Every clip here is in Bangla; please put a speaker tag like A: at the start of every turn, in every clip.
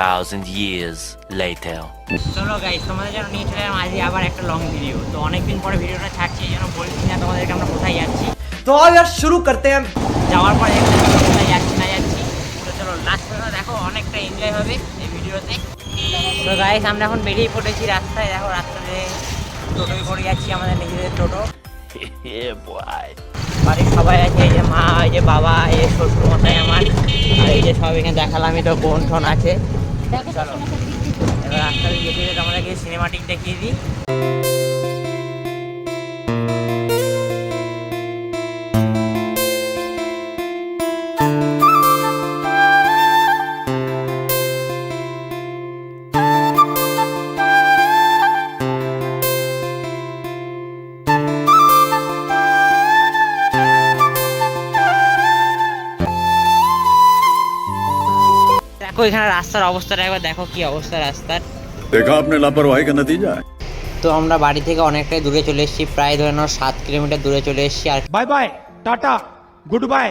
A: 2,000 years later.
B: চলো গাইস তোমাদের জন্য নিয়ে চলে আজ আবার একটা লং ভিডিও তো অনেকদিন পরে ভিডিওটা ছাড়ছি যেন বলছি না তোমাদেরকে আমরা কোথায় যাচ্ছি।
C: তো আর শুরু করতে হ্যাঁ
B: যাওয়ার পরে কোথায় যাচ্ছি না যাচ্ছি। তো চলো লাস্ট পর্যন্ত দেখো অনেকটা এনজয় হবে এই ভিডিওতে তো গাইস আমরা এখন বেরিয়ে পড়েছি রাস্তায়। দেখো রাস্তাতে টোটোই পড়ে যাচ্ছি আমাদের নিজেদের টোটো। বাড়ির সবাই আছে এই যে মা এই যে বাবা এই শ্বশুর মশাই আমার আর এই যে সব এখানে দেখালাম এটা বোন ঠন আছে। চলো। এবার যেতে যেতে তোমাদেরকে সিনেমাটিক দেখিয়ে দিই। দেখো এখানে রাস্তার অবস্থাটা একবার দেখো কি অবস্থা রাস্তার।
D: দেখো আপনি লাপরওয়াহি দিয়ে যায়?
B: তো আমরা বাড়ি থেকে অনেকটাই দূরে চলে এসেছি প্রায় ধরে নাও সাত কিলোমিটার দূরে চলে এসেছি আর
E: bye bye tata good bye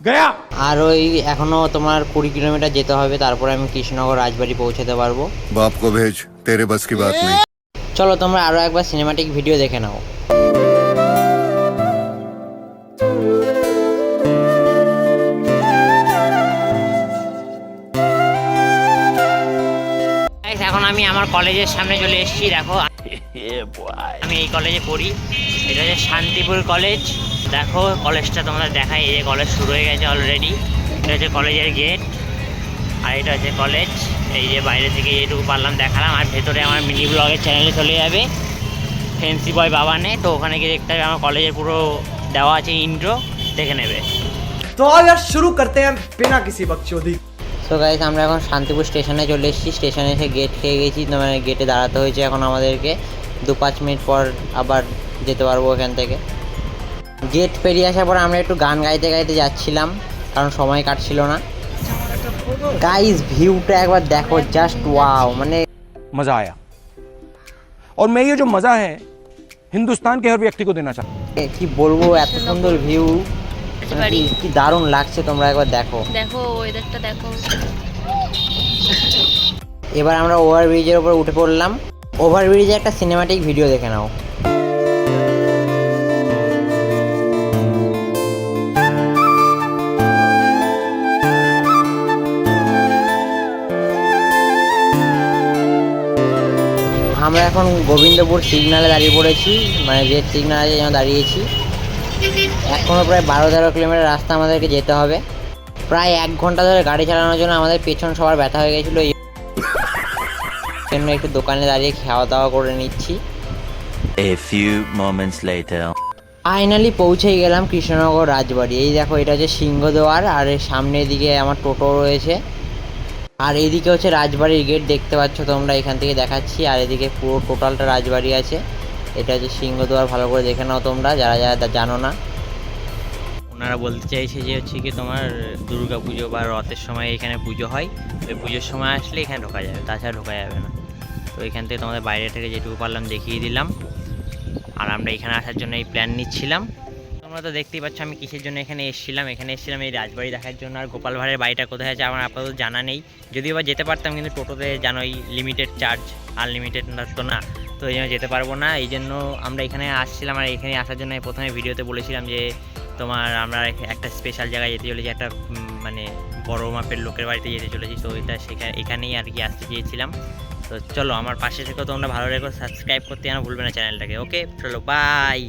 E: Gaya.
B: আর ওই এখনও তোমার কুড়ি কিলোমিটার যেতে হবে তারপরে আমি কৃষ্ণনগর রাজবাড়ি পৌঁছাতে পারব।
D: বাপ কো ভেজ তেরে বাস কি বাত নেই।
B: চলো তোমরা আরও একবার সিনেমাটিক ভিডিও দেখে নাও। গাইস এখন আমি আমার কলেজের সামনে চলে এসেছি দেখো। আমি এই কলেজে পড়ি। এটা হচ্ছে শান্তিপুর কলেজ। দেখো কলেজটা তোমাদের দেখাই এই যে কলেজ শুরু হয়ে গেছে অলরেডি এটা হচ্ছে কলেজের গেট আর এটা হচ্ছে কলেজ এই যে বাইরে থেকে এইটুকু পারলাম দেখালাম আর ভেতরে আমার মিনি ব্লগের চ্যানেলে চলে যাবে। ফেন্সি বয় বাবা নে। তো ওখানে গিয়ে দেখতে হবে আমার কলেজের পুরো দেওয়া আছে ইন্ট্রো দেখে নেবে।
C: তো আজ শুরু করতে বিনা কিসি বকচোদি किसी बकचोदी
B: সো গাইজ আমরা এখন শান্তিপুর স্টেশনে চলে এসেছি স্টেশনে এসে গেট খেয়ে গেছি তো মানে গেটে দাঁড়াতে হয়েছে এখন আমাদেরকে দু পাঁচ মিনিট পর আবার যেতে পারবো এখান থেকে গেট পেরিয়ে আসার পর আমরা একটু গান গাইতে গাইতে যাচ্ছিলাম কারণ সময় কাটছিল না গাইজ ভিউটা একবার দেখো জাস্ট ওয়াও মানে
E: मजा आया और मैं ये जो मजा है हिंदुस्तान के हर व्यक्ति को देना चाहता हूँ
B: এ, কি বলবো এত সুন্দর ভিউ
F: বাড়ি।
B: কি দারুণ লাগছে তোমরা একবার দেখো।
F: দেখো ওয়েদারটা দেখো।
B: এবার আমরা ওভার ব্রিজের উপর উঠে পড়লাম। ওভার ব্রিজে একটা সিনেমাটিক ভিডিও দেখে নাও। আমরা এখন গোবিন্দপুর সিগনালে দাঁড়িয়ে পড়েছি মানে যে সিগনালে যেন দাঁড়িয়েছি। এখনও প্রায় বারো তেরো কিলোমিটার রাস্তা আমাদেরকে যেতে হবে। প্রায় এক ঘণ্টা ধরে গাড়ি চালানোর জন্য আমাদের পেছন সবার ব্যথা হয়ে গেছিল। এই জন্য একটু দোকানে দাঁড়িয়ে খাওয়া দাওয়া করে নিচ্ছি।
A: A few moments later.
B: Finally পৌঁছেই গেলাম কৃষ্ণনগর রাজবাড়ি। এই দেখো এটা হচ্ছে সিংহদুয়ার আর এর সামনের দিকে আমার টোটো রয়েছে। আর এদিকে হচ্ছে রাজবাড়ির গেট দেখতে পাচ্ছ তোমরা এখান থেকে দেখাচ্ছি। আর এদিকে পুরো টোটালটা রাজবাড়ি আছে। এটা হচ্ছে সিংহদুয়ার, ভালো করে দেখে নাও তোমরা, যারা যারা জানো না। ওনারা বলতে চাইছে যে হচ্ছে কি তোমার দুর্গা পুজো বা রথের সময় এখানে পুজো হয়। ওই পুজোর সময় আসলে এখানে ঢোকা যাবে, তাছাড়া ঢোকা যাবে না। তো এখান থেকে তোমাদের বাইরে থেকে যেটুকু পারলাম দেখিয়ে দিলাম। আর আমরা এখানে আসার জন্য এই প্ল্যান নিচ্ছিলাম। তোমরা তো দেখতেই পাচ্ছ আমি কিসের জন্য এখানে এসেছিলাম। এখানে এসেছিলাম এই রাজবাড়ি দেখার জন্য। আর গোপাল ভাঁড়ের বাড়িটা কোথায় আছে আমার আপাতত জানা নেই। যদিও বা যেতে পারতাম, কিন্তু টোটোতে জানোই লিমিটেড চার্জ আনলিমিটেড তো না। তো এই জন্য যেতে পারব না। এই জন্য আমরা এখানে আসছিলাম আর এখানে আসার জন্য প্রথমে ভিডিওতে বলেছিলাম যে, তোমার আমরা একটা স্পেশাল জায়গায় যেতে চলেছি, একটা মানে বড় মাপের লোকের বাড়িতে যেতে চলেছি। তো এটা সেখানে এখানেই আর কি আসতে চেয়েছিলাম। তো চলো আমার পাশে থেকেও তোমরা ভালো রেখো সাবস্ক্রাইব করতে যেন ভুলবে না চ্যানেলটাকে। ওকে চলো বাই